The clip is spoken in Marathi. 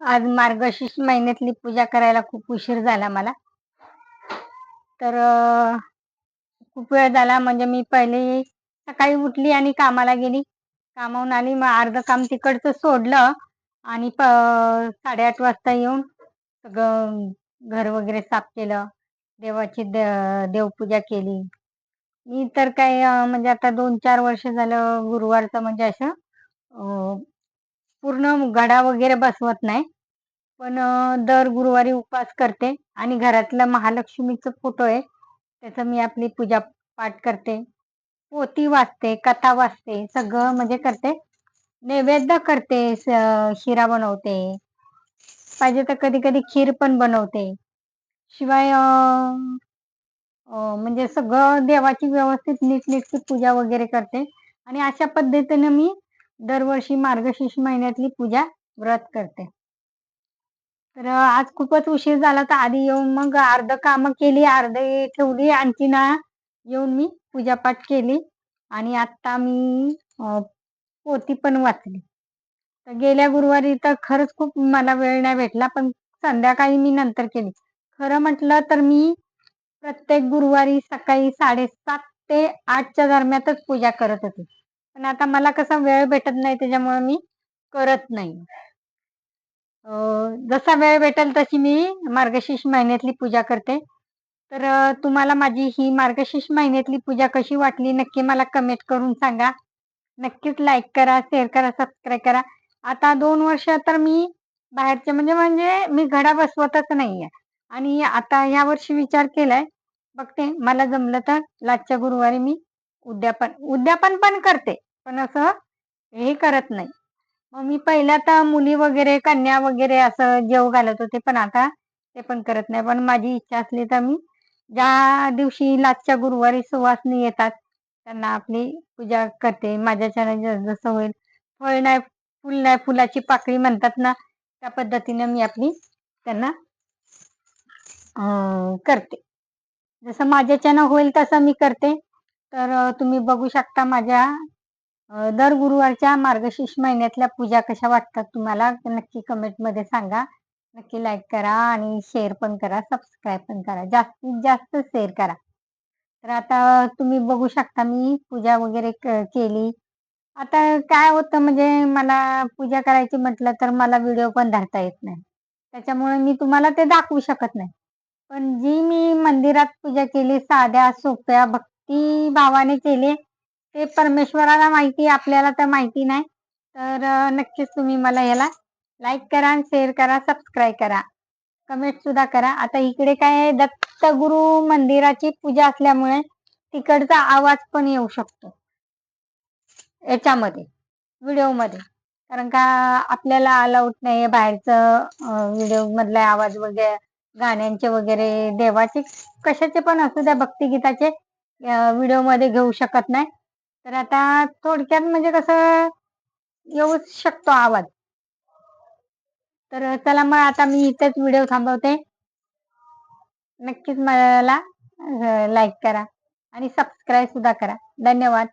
आज मार्गशीर्ष महिन्यातली पूजा करायला खूप उशीर झाला मला. तर खूप वेळ झाला म्हणजे मी पहिले सकाळी उठली आणि कामाला गेली. कामावून आली मग अर्ध काम तिकडचं सोडलं आणि प साडेआठ वाजता येऊन सगळं घर वगैरे साफ केलं. देवाची द देवपूजा केली. मी तर काय म्हणजे आता दोन चार वर्ष झालं गुरुवारचं म्हणजे असं पूर्ण गडा वगैरे बसवत नाही. पण दर गुरुवारी उपवास करते आणि घरातला महालक्ष्मीचं फोटो आहे. त्याचं मी आपली पूजा पाठ करते. पोती वाचते कथा वाचते सगळं म्हणजे करते. नैवेद्य करते शिरा बनवते. पाहिजे तर कधी कधी खीर पण बनवते. शिवाय म्हणजे सगळं देवाची व्यवस्थित नीटनेटकी पूजा वगैरे करते. आणि अशा पद्धतीने मी दरवर्षी मार्गशीर्ष महिन्यातली पूजा व्रत करते. तर आज खूपच उशीर झाला तर आधी येऊन मग अर्ध कामं केली अर्ध ठेवली आणखी ना येऊन मी पूजापाठ केली आणि आता मी पोती पण वाचली. तर गेल्या गुरुवारी तर खरंच खूप मला वेळ नाही भेटला पण संध्याकाळी मी नंतर केली. खरं म्हटलं तर मी प्रत्येक गुरुवारी सकाळी साडेसात ते आठच्या दरम्यानच पूजा करत होते. पण आता मला कसा वेळ भेटत नाही त्याच्यामुळे मी करत नाही. जसा वेळ भेटेल तशी मी मार्गशीर्ष महिन्यातली पूजा करते. तर तुम्हाला माझी ही मार्गशीर्ष महिन्यातली पूजा कशी वाटली नक्की मला कमेंट करून सांगा. नक्कीच लाईक करा शेअर करा सबस्क्राईब करा. आता दोन वर्ष तर मी बाहेरचे म्हणजे म्हणजे मी घडा बसवतच नाहीये. आणि आता ह्या वर्षी विचार केलाय बघते मला जमलं तर. लाजच्या गुरुवारी मी उद्यापन उद्यापन पण करते पण असं हे करत नाही. मग मी पहिल्या तर मुली वगैरे कन्या वगैरे असं जेव घालत होते पण आता ते पण करत नाही. पण माझी इच्छा असली तर मी ज्या दिवशी लाचच्या गुरुवारी सुवासनी येतात त्यांना आपली पूजा करते. माझ्याच्याने जसं होईल. फळ नाही फुल नाही फुलाची पाकळी म्हणतात ना त्या पद्धतीने मी आपली त्यांना करते. जसं माझ्याच्यानं होईल तसं मी करते. तर तुम्ही बघू शकता माझ्या दर गुरुवारच्या मार्गशीर्ष महिन्यातल्या पूजा कशा वाटतात तुम्हाला नक्की कमेंटमध्ये सांगा. नक्की लाईक करा आणि शेअर पण करा सबस्क्राईब पण करा. जास्तीत जास्त शेअर करा. तर आता तुम्ही बघू शकता मी पूजा वगैरे केली. आता काय होतं म्हणजे मला पूजा करायची म्हटलं तर मला व्हिडिओ पण धरता येत नाही. त्याच्यामुळे मी तुम्हाला ते दाखवू शकत नाही. पण जी मी मंदिरात पूजा केली साध्या सोप्या भक्त ती भावाने केली. ते परमेश्वराला माहिती आपल्याला तर माहिती नाही. तर नक्कीच तुम्ही मला याला लाईक करा शेअर करा सबस्क्राईब करा. कमेंट सुद्धा करा. आता इकडे काय दत्तगुरु मंदिराची पूजा असल्यामुळे तिकडचा आवाज पण येऊ शकतो. याच्यामध्ये व्हिडिओमध्ये. कारण का आपल्याला अलाउड नाही बाहेरचं व्हिडिओ मधला आवाज वगैरे गाण्यांचे वगैरे देवाचे. कशाचे पण असू द्या भक्तिगीताचे. व्हिडिओमध्ये घेऊ शकत नाही. तर आता थोडक्यात म्हणजे कसं येऊ शकतो आवाज. तर चला मग आता मी इथेच व्हिडिओ थांबवते. नक्कीच मला लाईक करा आणि सबस्क्राईब सुद्धा करा. धन्यवाद.